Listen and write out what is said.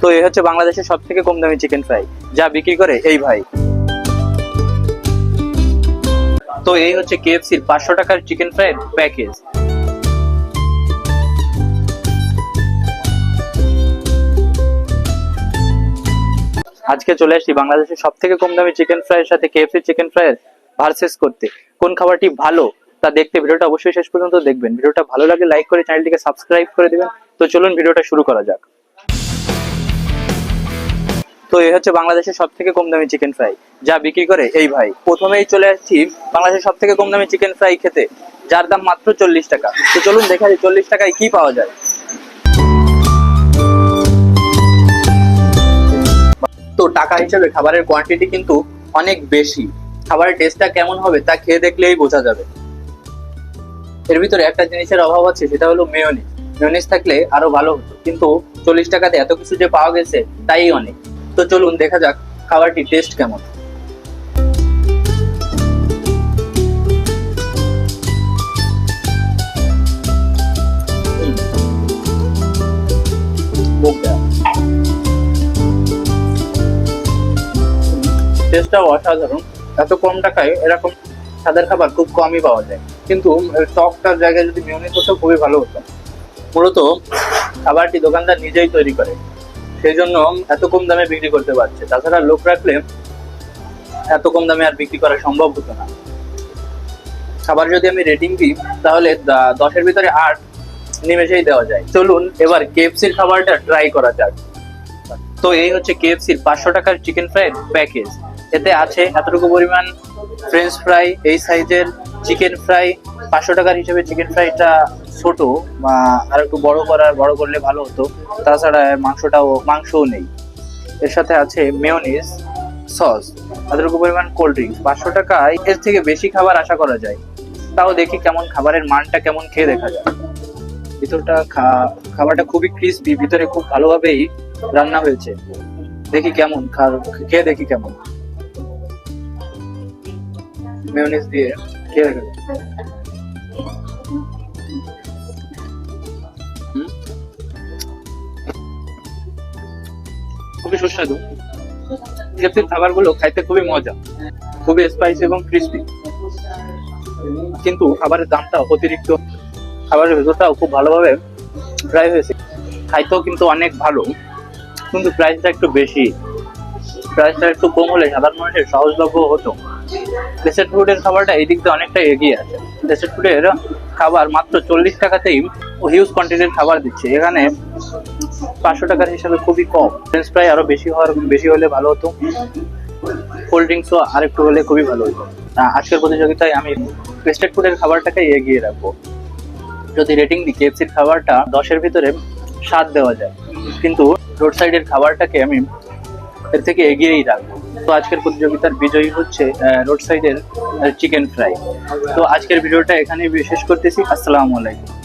তো এই হচ্ছে বাংলাদেশের সব থেকে কম দামি চিকেন ফ্রাই যা বিক্রি করে এই ভাই। তো এই হচ্ছে কেএফসির পাঁচশো টাকার চিকেন ফ্রাইয়ের প্যাকেজ আজকে চলে আসছি বাংলাদেশের সব থেকে কম দামি চিকেন ফ্রাইয়ের সাথে কেএফসি চিকেন ফ্রাইয়ের ভার্সেস করতে। কোন খাবারটি ভালো তা দেখতে ভিডিওটা অবশ্যই শেষ পর্যন্ত দেখবেন। ভিডিওটা ভালো লাগে লাইক করে চ্যানেলটিকে সাবস্ক্রাইব করে দিবেন। তো চলুন ভিডিওটা শুরু করা যাক। তো এই হচ্ছে বাংলাদেশের সব থেকে কম দামি চিকেন ফ্রাই যা বিক্রি করে এই ভাই। প্রথমেই চলে আসছি বাংলাদেশের সব থেকে কম দামি চিকেন ফ্রাই খেতে, যার দাম মাত্র চল্লিশ টাকা। তো চলুন দেখা যায় চল্লিশ টাকায় কি পাওয়া যায়। তো টাকা হিসেবে খাবারের কোয়ান্টিটি কিন্তু অনেক বেশি। খাবারের টেস্টটা কেমন হবে তা খেয়ে দেখলেই বোঝা যাবে। এর ভিতরে একটা জিনিসের অভাব আছে, সেটা হলো মেয়নিজ মেয়নিজ থাকলে আরও ভালো হতো। কিন্তু চল্লিশ টাকাতে এত কিছু যে পাওয়া গেছে, তাই অনেক। তো চলুন, দেখা যাক খাবারটি টেস্ট কেমন। টেস্টটাও অসাধারণ। এত কম টাকায় এরকম স্বাদের খাবার খুব কমই পাওয়া যায়। কিন্তু টকটার জায়গায় যদি মিউনিস হতো, খুবই ভালো হতো। মূলত, খাবারটি দোকানদার নিজেই তৈরি করে। সেই জন্য এত কম দামে বিক্রি করতে পারছে। তাছাড়া লোক রাখলে এত কম দামে আর বিক্রি করা সম্ভব হতো না। খাবার যদি আমি রেটিং দিই, তাহলে দশের ভিতরে আট নিমেষেই দেওয়া যায়। চলুন এবার কেএফসির খাবারটা ট্রাই করা যাক। তো এই হচ্ছে কেএফসির পাঁচশো টাকার চিকেন ফ্রাইয়ের প্যাকেজ এতে আছে এতটুকু পরিমাণ ফ্রেঞ্চ ফ্রাই এই সাইজের চিকেন ফ্রাই পাঁচশো টাকার হিসেবে চিকেন ফ্রাইটা ছোট বা আর একটু বড় করার, বড় করলে ভালো হতো। তাছাড়া মাংসটাও, মাংসও নেই। এর সাথে আছে মেয়নিজ সস এতটুকু পরিমাণ কোল্ড ড্রিঙ্কস পাঁচশো টাকায় এর থেকে বেশি খাবার আশা করা যায়। তাও দেখি কেমন খাবারের মানটা কেমন খেয়ে দেখা যায়। ভিতরটা খাবারটা খুবই ক্রিস্পি ভিতরে খুব ভালোভাবেই রান্না হয়েছে। দেখি কেমন খেয়ে দেখি কেমন। মেয়োনিজ দিয়ে খেয়ে দেখা যাক। খুবই সুস্বাদু। কেএফসির খাবারগুলো খাইতে খুবই মজা। খুবই স্পাইসি এবং ক্রিস্পি কিন্তু খাবারের দামটা অতিরিক্ত। খাবারের ভেতরটাও খুব ভালোভাবে ফ্রাই হয়েছে। খাইতেও কিন্তু অনেক ভালো। কিন্তু প্রাইসটা একটু বেশি। প্রাইসটা একটু কম হলে সাধারণ মানুষের সহজলভ্য হতো। ডেসার্ট ফুডের খাবারটা এই দিক দিয়ে অনেকটা এগিয়ে আছে। ডেসার্ট ফুডের খাবার মাত্র চল্লিশ টাকাতেই হিউজ কোয়ান্টিটির খাবার দিচ্ছে। এখানে পাঁচশো টাকার হিসাবে খুবই কম। ফ্রেঞ্চ ফ্রাই আরও বেশি হওয়ার বেশি হলে ভালো হতো। কোল্ড ড্রিঙ্কসও আরেকটু হলে খুবই ভালো হতো। আজকের প্রতিযোগিতায় আমি টেস্টেড ফুডের খাবারটাকে এগিয়ে রাখব। যদি রেটিং দিই কেএফসির খাবারটা দশের ভিতরে সাত দেওয়া যায়। কিন্তু রোড সাইডের খাবারটাকে আমি এর থেকে এগিয়েই রাখব। তো আজকের প্রতিযোগিতার বিজয়ী হচ্ছে রোড সাইডের চিকেন ফ্রাই তো আজকের ভিডিওটা এখানেই শেষ করতেছি। আসসালামু আলাইকুম।